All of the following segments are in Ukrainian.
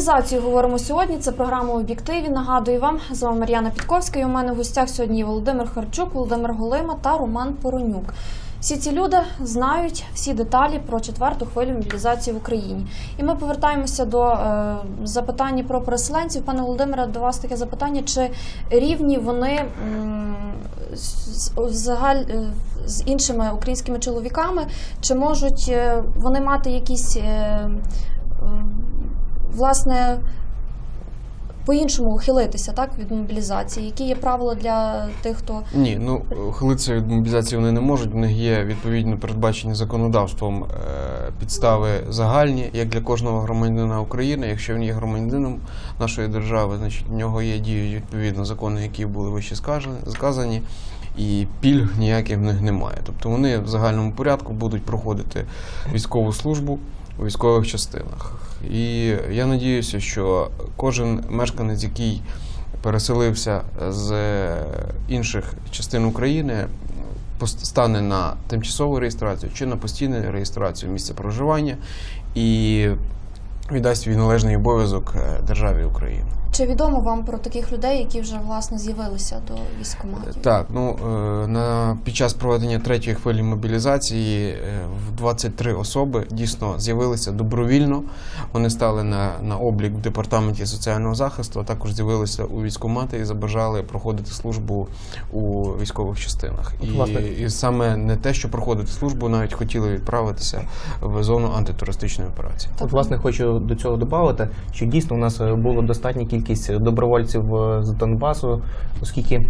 Про говоримо сьогодні. Це програма об'єктиві. Нагадую вам з вами Мар'яна Підковська. І у мене в гостях сьогодні Володимир Харчук, Володимир Голима та Роман Поронюк. Всі ці люди знають всі деталі про четверту хвилю мобілізації в Україні. І ми повертаємося до е, запитання про переселенців. Пане Володимире, до вас таке запитання: чи рівні вони м, з, загаль, е, з іншими українськими чоловіками, чи можуть е, вони мати якісь е, власне по-іншому ухилитися так від мобілізації? Які є правила для тих, хто Ні, ну ухилитися від мобілізації вони не можуть. В них є відповідно передбачені законодавством е, підстави загальні, як для кожного громадянина України. Якщо він є громадянином нашої держави, значить в нього є діють відповідно закони, які були вище сказані, і пільг ніяких в них немає. Тобто вони в загальному порядку будуть проходити військову службу у військових частинах. І я надіюся, що кожен мешканець, який переселився з інших частин України, стане на тимчасову реєстрацію чи на постійну реєстрацію місця проживання і віддасть свій належний обов'язок е, державі України. Чи відомо вам про таких людей, які вже власне з'явилися до військкоматів? Так, ну е, на під час проведення третьої хвилі мобілізації е, в 23 особи дійсно з'явилися добровільно. Вони стали на, на облік в департаменті соціального захисту, а також з'явилися у військкомати і забажали проходити службу у військових частинах. От, І, власне. і саме не те, що проходити службу, навіть хотіли відправитися в зону антитерористичної операції. От, власне, хочу до цього додати, що дійсно у нас е, було достатня кількість добровольців е, з Донбасу, оскільки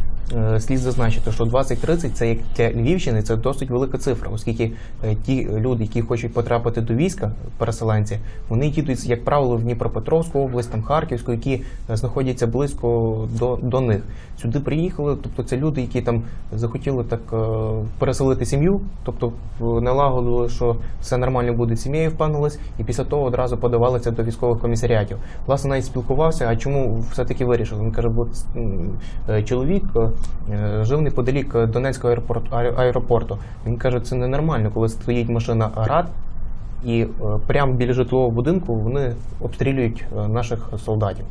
слід зазначити, що 20-30 це як для Львівщини це досить велика цифра, оскільки е, ті люди, які хочуть потрапити до війська, переселенці, вони їдуть, як правило, в Дніпропетровську область, там Харківську, які е, знаходяться близько до, до них. Сюди приїхали, тобто це люди, які там захотіли так е, переселити сім'ю, тобто налагодили, що все нормально буде сім'єю, впевнились, і після того одразу подавалися до військових комісаріатів. Власне, навіть спілкувався, а чому все-таки вирішили? Він каже, бо е, чоловік е, жив неподалік е, Донецького аеропорту, аеропорту. Він каже, це ненормально, коли стоїть машина РАД, і е, прямо біля житлового будинку вони обстрілюють е, наших солдатів.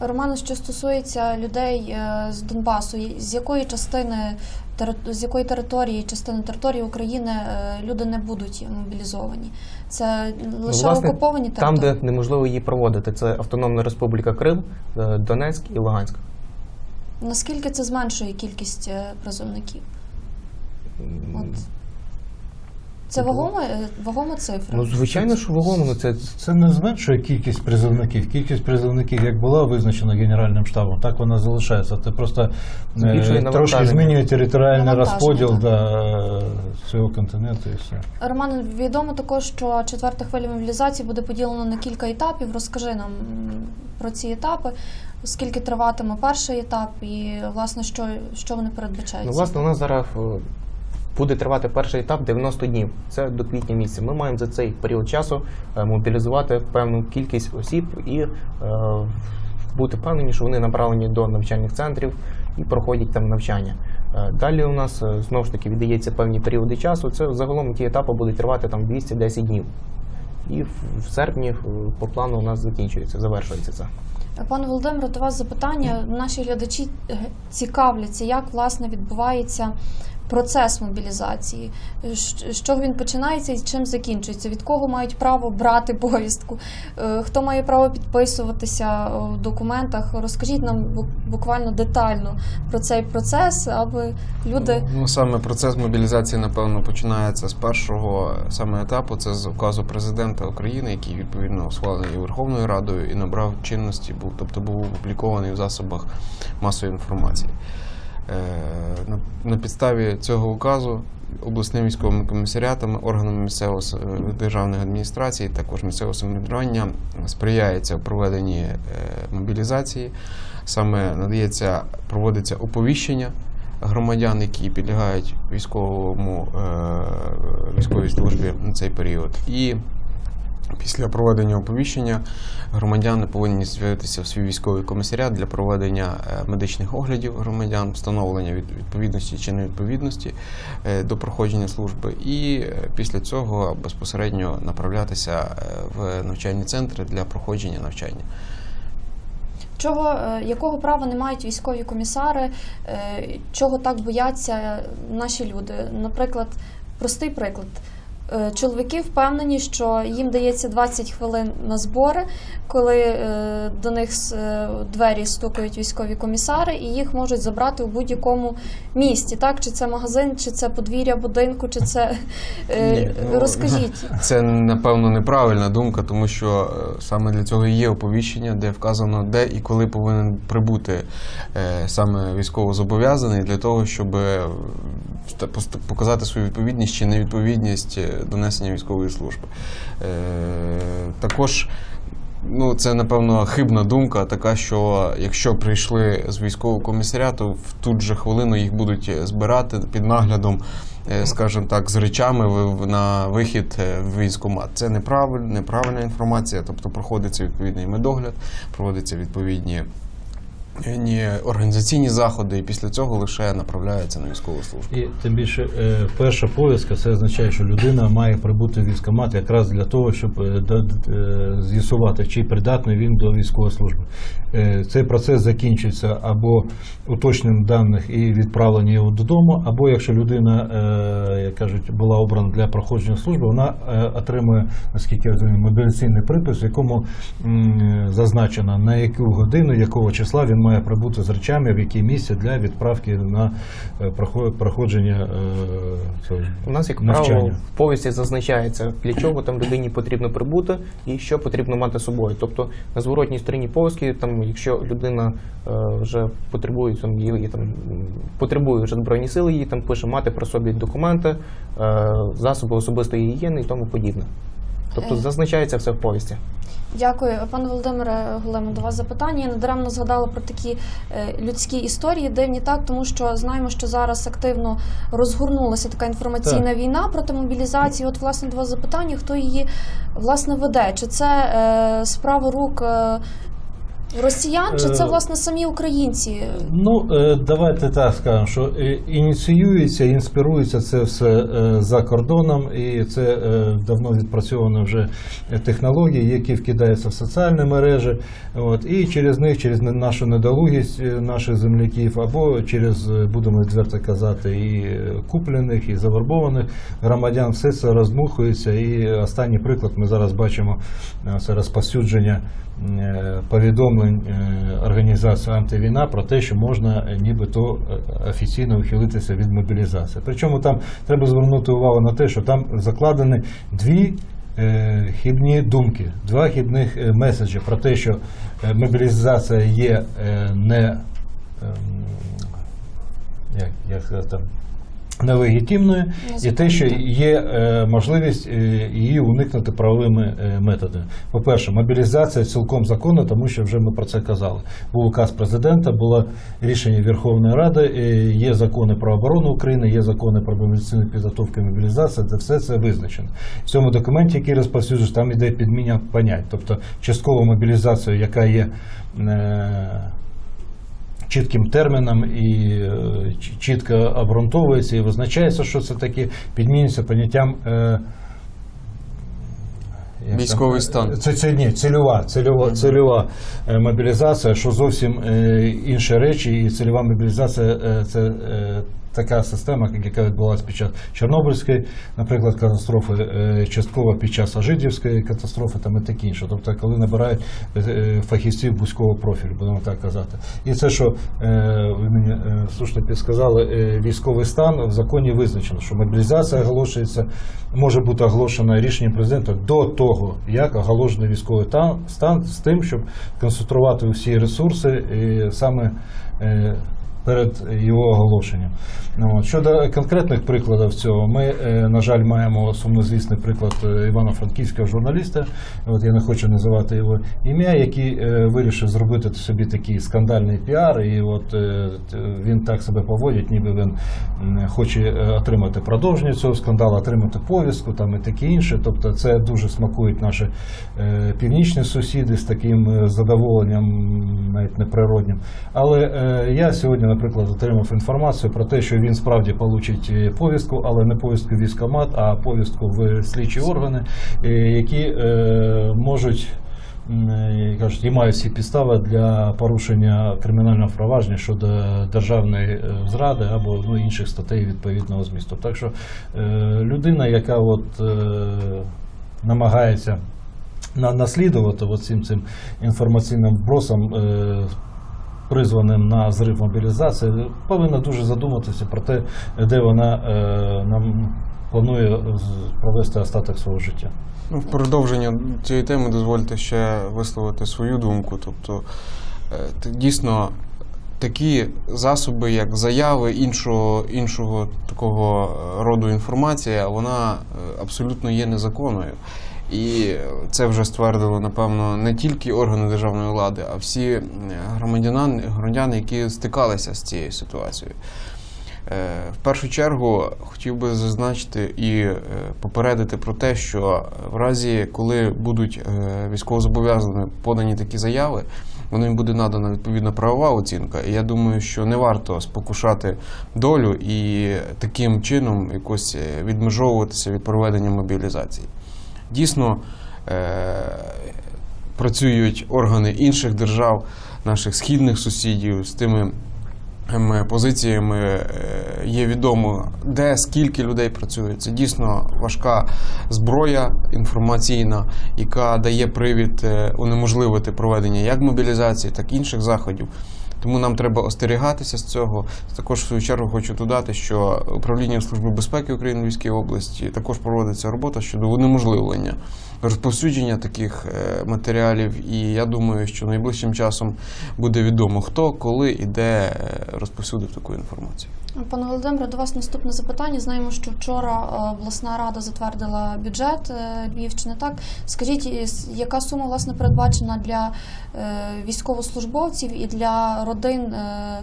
Романе, що стосується людей е, з Донбасу, з якої частини з якої території, частини території України е, люди не будуть мобілізовані? Це лише Ну, власне, окуповані Там, де неможливо її проводити, це Автономна Республіка Крим, е, Донецьк і Луганськ. Наскільки це зменшує кількість е, призовників? От. Це вагома, е, вагома цифра. Ну, звичайно, що вагомо, ну це Це не зменшує кількість призовників. Кількість призовників, як була визначена Генеральним штабом, так вона залишається. Це просто е, Збільшує трошки змінює територіальний розподіл да, цього континенту і все. Роман, відомо також, що четверта хвиля мобілізації буде поділена на кілька етапів. Розкажи нам про ці етапи, скільки триватиме перший етап, і власне що, що вони передбачають. ну, власне, у нас зараз е, буде тривати перший етап 90 днів. Це до квітня місяця. Ми маємо за цей період часу е, мобілізувати певну кількість осіб і е, бути впевнені, що вони направлені до навчальних центрів і проходять там навчання. Далі у нас знову ж таки віддається певні періоди часу. Це загалом ті етапи будуть тривати там 210 днів. І в серпні по плану у нас закінчується, завершується це. Пане Володимире, до вас запитання. Наші глядачі е, цікавляться, як власне відбувається процес мобілізації, з чого він починається і чим закінчується, від кого мають право брати повістку, Е, хто має право підписуватися в документах. Розкажіть нам буквально детально про цей процес, аби люди Ну саме процес мобілізації, напевно, починається з першого саме етапу. Це з указу президента України, який відповідно схвалений Верховною Радою і набрав чинності, був тобто був опублікований в засобах масової інформації. Е, На, підставі цього указу обласними військовими комісаріатами, органами місцевої е, державної адміністрації, також місцевого самоврядування сприяється в проведенні е, мобілізації. Саме надається, проводиться оповіщення громадян, які підлягають військовому військовій службі на цей період. І Після проведення оповіщення громадяни повинні з'явитися в свій військовий комісаріат для проведення е, медичних оглядів громадян, встановлення від- відповідності чи невідповідності е, до проходження служби, і е, після цього безпосередньо направлятися в навчальні центри для проходження навчання. Чого, якого права не мають військові комісари, чого так бояться наші люди? Наприклад, простий приклад. Е, Чоловіки впевнені, що їм дається 20 хвилин на збори, коли е, до них з е, двері стукають військові комісари, і їх можуть забрати у будь-якому місті. Так, чи це магазин, чи це подвір'я будинку, чи це Ні, ну, розкажіть. Це напевно неправильна думка, тому що саме для цього і є оповіщення, де вказано, де і коли повинен прибути саме військовозобов'язаний для того, щоб показати свою відповідність чи невідповідність е, до несення військової служби. Е, Також. Ну, це напевно хибна думка, така що якщо прийшли з військового комісаріату, в тут же хвилину їх будуть збирати під наглядом, е, скажімо так, з речами на вихід в військкомат. Це неправильна, неправильна інформація, тобто проходиться відповідний медогляд, проводяться відповідні ні, організаційні заходи, і після цього лише направляються на військову службу. І тим більше е, перша повістка це означає, що людина має прибути в військкомат якраз для того, щоб е, е, з'ясувати, чи придатний він до військової служби. Цей процес закінчується або уточненням даних і відправлення його додому, або якщо людина, як кажуть, була обрана для проходження служби, вона отримує, наскільки я розумію, мобілізаційний припис, в якому зазначено на яку годину, якого числа він має прибути з речами, в яке місце для відправки на е, проходження е, цього У нас, як навчання. правило, в повісті зазначається, для чого там людині потрібно прибути і що потрібно мати з собою. Тобто на зворотній стороні повістки, там, якщо людина е, вже потребує там, її, там, потребує вже збройні сили, її там пише мати при собі документи, засоби особистої гігієни і тому подібне. Тобто Е. зазначається все в повісті. Дякую, пане Володимире Големо, до вас запитання. Я недаремно згадала про такі е, людські історії, дивні так, тому що знаємо, що зараз активно розгорнулася така інформаційна війна проти мобілізації. От, власне, до вас запитання, хто її власне веде? Чи це е, справа рук е, росіян, чи це Е, власне самі українці? Ну, е, давайте так скажемо, що е, ініціюється, інспірується це все за кордоном, і це давно відпрацьовані вже технології, які вкидаються в соціальні мережі. От, і через них, через нашу недолугість наших земляків, або через, будемо відверто казати, і куплених, і завербованих громадян, все це роздмухується. І останній приклад ми зараз бачимо це розповсюдження е, повідомлень е, організації антивійна про те, що можна е, нібито е, офіційно ухилитися від мобілізації. Причому там треба звернути увагу на те, що там закладені дві. Хібні думки, два хібних е, меседжі про те, що мобілізація є не ем, як, як там, нелегітимною, і те, що є е, можливість е, її уникнути правовими е, методами. По-перше, мобілізація цілком законна, тому що вже ми про це казали. Був указ президента, було рішення Верховної Ради, е, є закони про оборону України, є закони про мобілізаційну підготовку і мобілізацію, де все це визначено. В цьому документі, який розповсюджуєш, там іде підміна понять, тобто часткова мобілізація, яка є. Е, чітким терміном і е, чітко обґрунтовується і визначається, що це таке, підмінюється поняттям. Е, Військовий стан. Це, це ні, цільова, цільова, цільова е, мобілізація, що зовсім е, інші речі, і цільова мобілізація е, це е, така система, яка відбулася під час Чорнобильської, наприклад, катастрофи, е, частково під час Ажидівської катастрофи там і таке інше. Тобто, коли набирають е, фахівців вузького профілю, будемо так казати. І це, що е, ви мені е, слушно підсказали, е, військовий стан в законі визначено, що мобілізація оголошується, може бути оголошена рішенням президента до того, як оголошений військовий та- стан з тим, щоб концентрувати всі ресурси і саме. Перед його оголошенням. Ну. Щодо конкретних прикладів цього, ми, е, на жаль, маємо сумнозвісний приклад е, Івано-Франківського журналіста, от я не хочу називати його ім'я, який е, вирішив зробити собі такий скандальний піар, і от він так себе поводить, ніби він хоче отримати продовження цього скандалу, отримати повістку там і таке інше. Тобто це дуже смакують наші північні сусіди з таким задоволенням, навіть неприроднім. Але я сьогодні, наприклад, отримав інформацію про те, що він справді получить е, повістку, але не повістку в військкомат, а повістку в слідчі органи, е, які е, можуть. Кажуть, і мають всі підстави для порушення кримінального провадження щодо державної зради або ну, інших статей відповідного змісту. Так що людина, яка от, намагається наслідувати цим, цим інформаційним вбросом, призваним на зрив мобілізації, повинна дуже задуматися про те, де вона е, нам планує провести остаток свого життя. Ну, в продовження цієї теми дозвольте ще висловити свою думку. Тобто, е, дійсно, такі засоби, як заяви іншого, іншого такого е, роду інформація, вона абсолютно є незаконною. І це вже ствердили, напевно, не тільки органи державної влади, а всі громадяни, громадяни, які стикалися з цією ситуацією. Е, В першу чергу хотів би зазначити і е, попередити про те, що в разі, коли будуть е, військовозобов'язаними подані такі заяви, їм буде надана відповідна правова оцінка. І я думаю, що не варто спокушати долю і таким чином якось е, відмежовуватися від проведення мобілізації. Дійсно, е, працюють органи інших держав, наших східних сусідів з тими ем, позиціями е, є відомо, де скільки людей працює. Це дійсно важка зброя інформаційна, яка дає привід е, унеможливити проведення як мобілізації, так і інших заходів. Тому нам треба остерігатися з цього. Також в свою чергу хочу додати, що управлінням Служби безпеки України Львівській області також проводиться робота щодо унеможливлення розповсюдження таких е, матеріалів. І я думаю, що найближчим часом буде відомо, хто, коли і де е, розповсюдив таку інформацію. Пане Володимире, до вас наступне запитання. Знаємо, що вчора е, обласна рада затвердила бюджет Львівщини. Так скажіть, яка сума власне передбачена для військовослужбовців і для родин, е,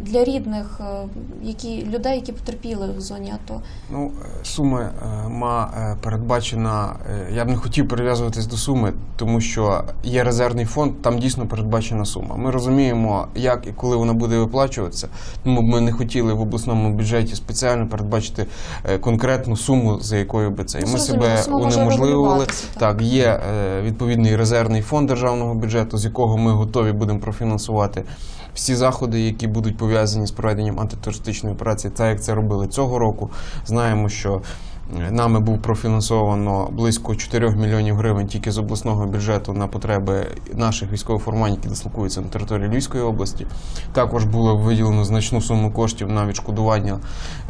для рідних, е, які людей, які потерпіли в зоні АТО? Ну, е, сума е, ма передбачена. Я б не хотів прив'язуватись до суми, тому що є резервний фонд, там дійсно передбачена сума. Ми розуміємо, як і коли вона буде виплачуватися. Тому ми не хотіли в обласному бюджеті спеціально передбачити конкретну суму, за якою би це. І ми зрозуміло, себе унеможливили. так. Так, є відповідний резервний фонд державного бюджету, з якого ми готові будемо профінансувати всі заходи, які будуть пов'язані з проведенням антитерористичної операції, так як це робили цього року. Знаємо, що е, нами був профінансовано близько 4 мільйонів гривень тільки з обласного бюджету на потреби наших військових формувань, які дислокуються на території Львівської області. Також було виділено значну суму коштів на відшкодування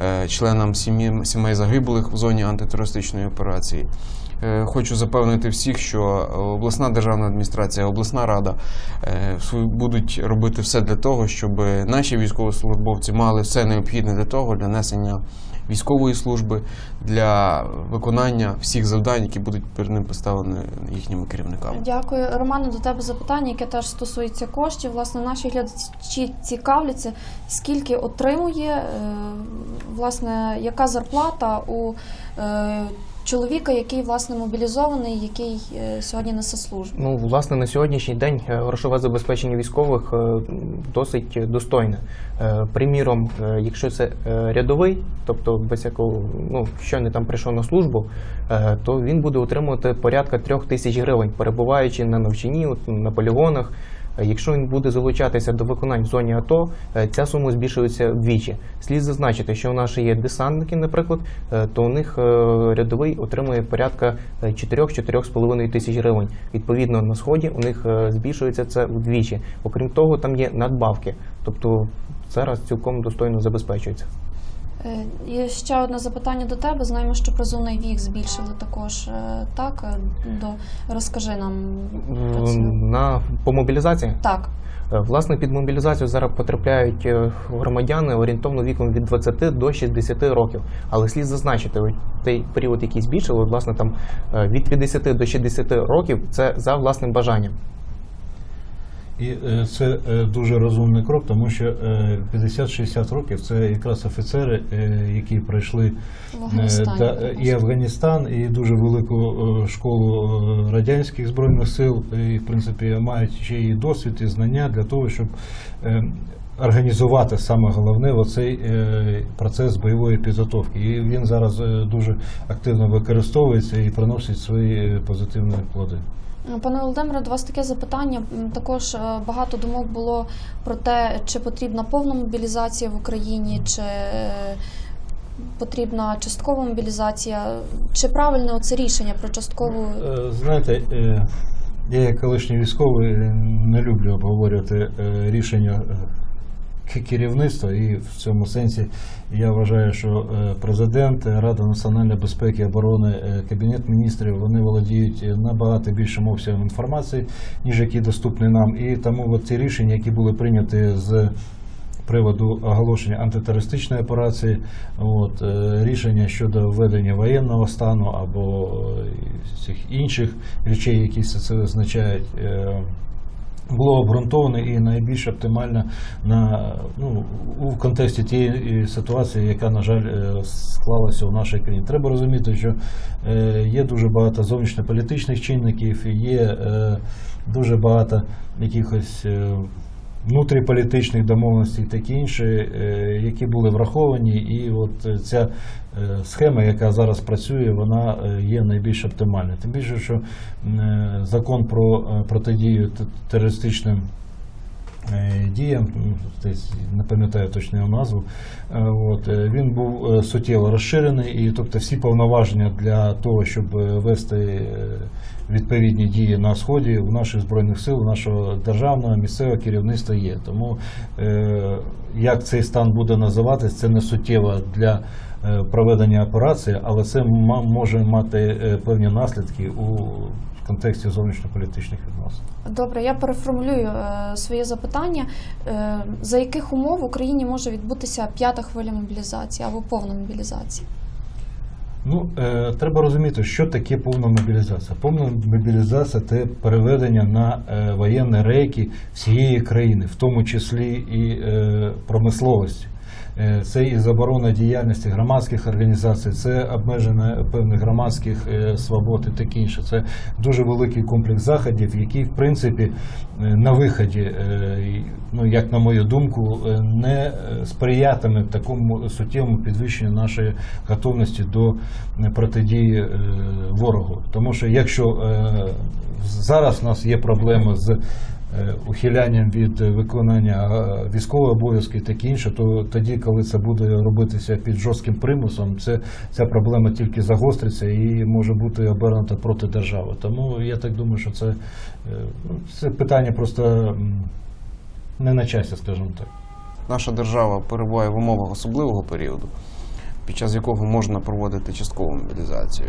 е, членам сім'ї сімей загиблих в зоні антитерористичної операції. Е, Хочу запевнити всіх, що обласна державна адміністрація, обласна рада е, будуть робити все для того, щоб наші військовослужбовці мали все необхідне для того, для несення військової служби, для виконання всіх завдань, які будуть перед ним поставлені їхніми керівниками. Дякую, Романе. До тебе запитання, яке теж стосується коштів. Власне, наші глядачі цікавляться, скільки отримує, е, власне, яка зарплата у чоловіка, який власне мобілізований, який е, сьогодні несе службу. Ну, власне, на сьогоднішній день е, грошове забезпечення військових е, досить достойне. Приміром, якщо це рядовий, тобто без якого ну щойно там прийшов на службу, то він буде отримувати порядка трьох тисяч гривень, перебуваючи на навчанні, на полігонах. Якщо він буде залучатися до виконань в зоні АТО, е, ця сума збільшується вдвічі. Слід зазначити, що у нас є десантники, наприклад, е, то у них е, рядовий отримує порядка е, 4-4,5 тисяч гривень. Відповідно, на сході у них збільшується це вдвічі. Окрім того, там є надбавки, тобто зараз цілком достойно забезпечується. Е, І ще одне запитання до тебе. Знаємо, що призовний вік збільшили також. е, Так, Е, до розкажи нам про це. На по мобілізації Так, Е, власне під мобілізацію зараз потрапляють е, громадяни орієнтовно віком від 20 до 60 років. Але слід зазначити, той період, який збільшили, власне там е, від 50 до 60 років, це за власним бажанням. І е, це е, дуже розумний крок, тому що е, 50-60 років це якраз офіцери, е, які пройшли е, да, і Афганістан, і дуже велику е, школу е, радянських збройних сил, і в принципі мають ще і досвід, і знання для того, щоб е, організувати саме головне оцей е, процес бойової підготовки. І він зараз е, дуже активно використовується і приносить свої е, позитивні плоди. Пане Володимире, до вас таке запитання. Також е, багато думок було про те, чи потрібна повна мобілізація в Україні, чи е, потрібна часткова мобілізація. Чи правильне оце рішення про часткову Е, Знаєте, е, я як колишній військовий е, не люблю обговорювати е, рішення е, керівництва, і в цьому сенсі я вважаю, що е, президент, е, Рада національної безпеки і оборони, е, Кабінет міністрів вони володіють набагато більшим обсягом інформації, ніж які доступні нам. І тому от ці рішення, які були прийняті з приводу оголошення антитерористичної операції, от, рішення щодо введення воєнного стану або цих інших речей, які це означають. Було обґрунтоване і найбільш оптимально на ну у контексті тієї е, ситуації, яка на жаль е, склалася у нашій країні. Треба розуміти, що е, є дуже багато зовнішньополітичних чинників, є дуже багато якихось внутріполітичних домовленостей і таке інше, е, які були враховані, і от е, ця е, схема, яка зараз працює, вона є найбільш оптимальною. Тим більше, що закон про протидію терористичним діям, не пам'ятаю точно його назву. е, От, е, він був е, суттєво розширений, і тобто всі повноваження для того, щоб е, вести е, відповідні дії на сході у наших збройних сил, у нашого державного місцевого керівництва є. Тому е, як цей стан буде називатись, це не суттєво для е, проведення операції, але це може мати е, певні наслідки у контексті зовнішньополітичних відносин. Добре, я переформулюю е, своє запитання. Е, за яких умов в Україні може відбутися п'ята хвиля мобілізації або повна мобілізація? Ну, е, треба розуміти, що таке повна мобілізація. Повна мобілізація це переведення на е, воєнні рейки всієї країни, в тому числі і е, промисловості. Е, Це і заборона діяльності громадських організацій, це обмеження певних громадських е, свобод і таке інше. Це дуже великий комплекс заходів, який, в принципі, е, на виході, ну як на мою думку, не сприятиме такому суттєвому підвищенню нашої готовності до протидії ворогу. Тому що якщо зараз у нас є проблеми з ухилянням від е, виконання е, військового обов'язку і таке інше, то тоді, коли це буде робитися під жорстким примусом, це ця проблема тільки загостриться і може бути обернута проти держави. Тому я так думаю, що це, е, ну, це питання просто не на часі, скажімо так. Наша держава перебуває в умовах особливого періоду, під час якого можна проводити часткову мобілізацію.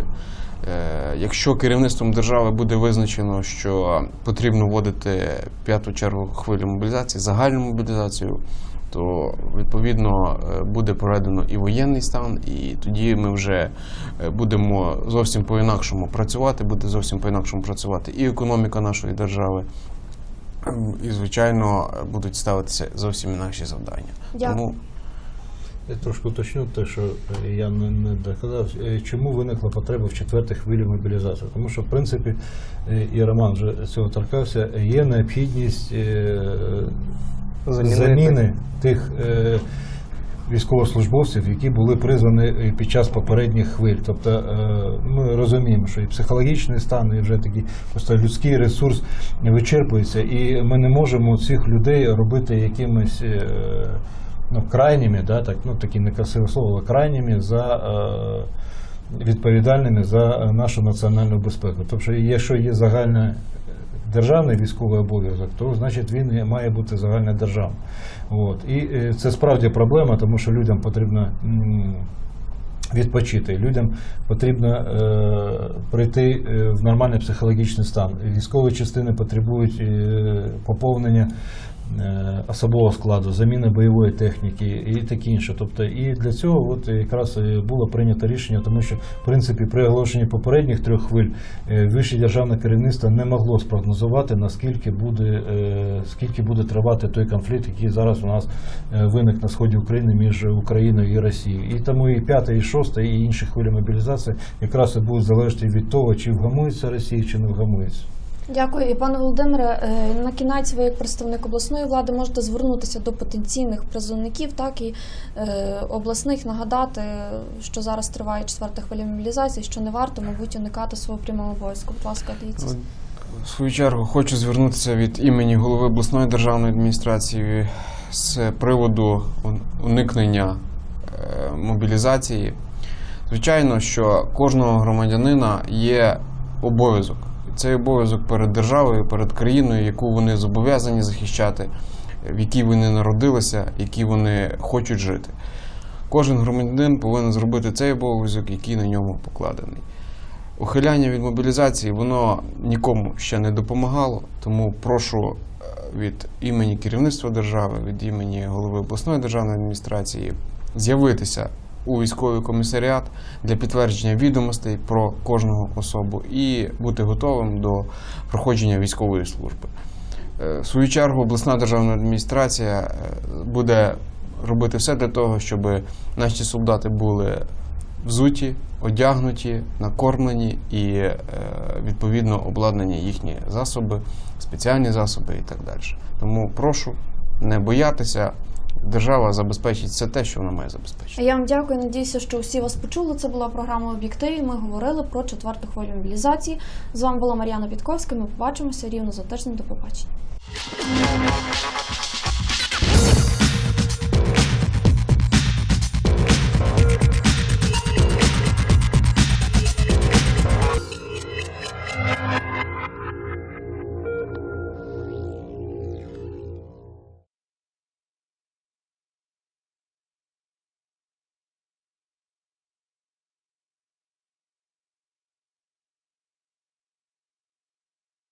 Е, Якщо керівництвом держави буде визначено, що потрібно вводити п'яту чергу хвилю мобілізації, загальну мобілізацію, то відповідно е, буде проведено і воєнний стан, і тоді ми вже е, будемо зовсім по-інакшому працювати, буде зовсім по-інакшому працювати і економіка нашої держави, і, звичайно, будуть ставитися зовсім інакші завдання. Дякую. Тому Я трошки уточню те, що е, я не, не доказав. Е, Чому виникла потреба в четвертій хвилі мобілізації? Тому що, в принципі, е, і Роман вже цього торкався, є необхідність Замінити. заміни тих військовослужбовців, які були призвані під час попередніх хвиль. Тобто ми розуміємо, що і психологічний стан, і вже такий просто людський ресурс вичерпується, і ми не можемо цих людей робити якимись. Ну, крайніми, да, так, ну, такі некрасиве слово, але крайніми за е, відповідальними за нашу національну безпеку. Тобто, якщо є загальне державний військовий обов'язок, то значить він має бути загальнодержавним. От. І е, це справді проблема, тому що людям потрібно. Відпочити людям потрібно е, прийти е, в нормальний психологічний стан. Військові частини потребують е, поповнення особового складу, заміни бойової техніки і таке інше. Тобто, і для цього от якраз було прийнято рішення, тому що в принципі при оголошенні попередніх трьох хвиль е, вище державне керівництво не могло спрогнозувати наскільки буде е, скільки буде тривати той конфлікт, який зараз у нас е, виник на сході України між Україною і Росією. І тому і п'ята, і шоста, і інші хвилі мобілізації якраз і будуть залежати від того, чи вгамується Росія, чи не вгамується. Дякую. І пане Володимире, е, на кінець ви, як представник обласної влади, можете звернутися до потенційних призовників, так і е, обласних нагадати, що зараз триває четверта хвиля мобілізації, що не варто, мабуть, уникати свого прямого обов'язку. Будь ласка, дивіться. В свою чергу хочу звернутися від імені голови обласної державної адміністрації з приводу уникнення е, мобілізації. Звичайно, що кожного громадянина є обов'язок. Цей обов'язок перед державою, перед країною, яку вони зобов'язані захищати, в якій вони народилися, які вони хочуть жити. Кожен громадянин повинен зробити цей обов'язок, який на ньому покладений. Ухиляння від мобілізації воно нікому ще не допомагало, тому прошу е, від імені керівництва держави, від імені голови обласної державної адміністрації з'явитися у військовий комісаріат для підтвердження відомостей про кожного особу і бути готовим до проходження військової служби. Е, В свою чергу обласна державна адміністрація е, буде робити все для того, щоб наші солдати були взуті, одягнуті, накормлені і е, відповідно обладнані їхні засоби, спеціальні засоби і так далі. Тому прошу не боятися. Держава забезпечить все те, що вона має забезпечити. Я вам дякую. Надіюся, що всі вас почули. Це була програма «Об'єктиві». Ми говорили про четверту хвилю мобілізації. З вами була Мар'яна Підковська. Ми побачимося рівно за тиждень. До побачення.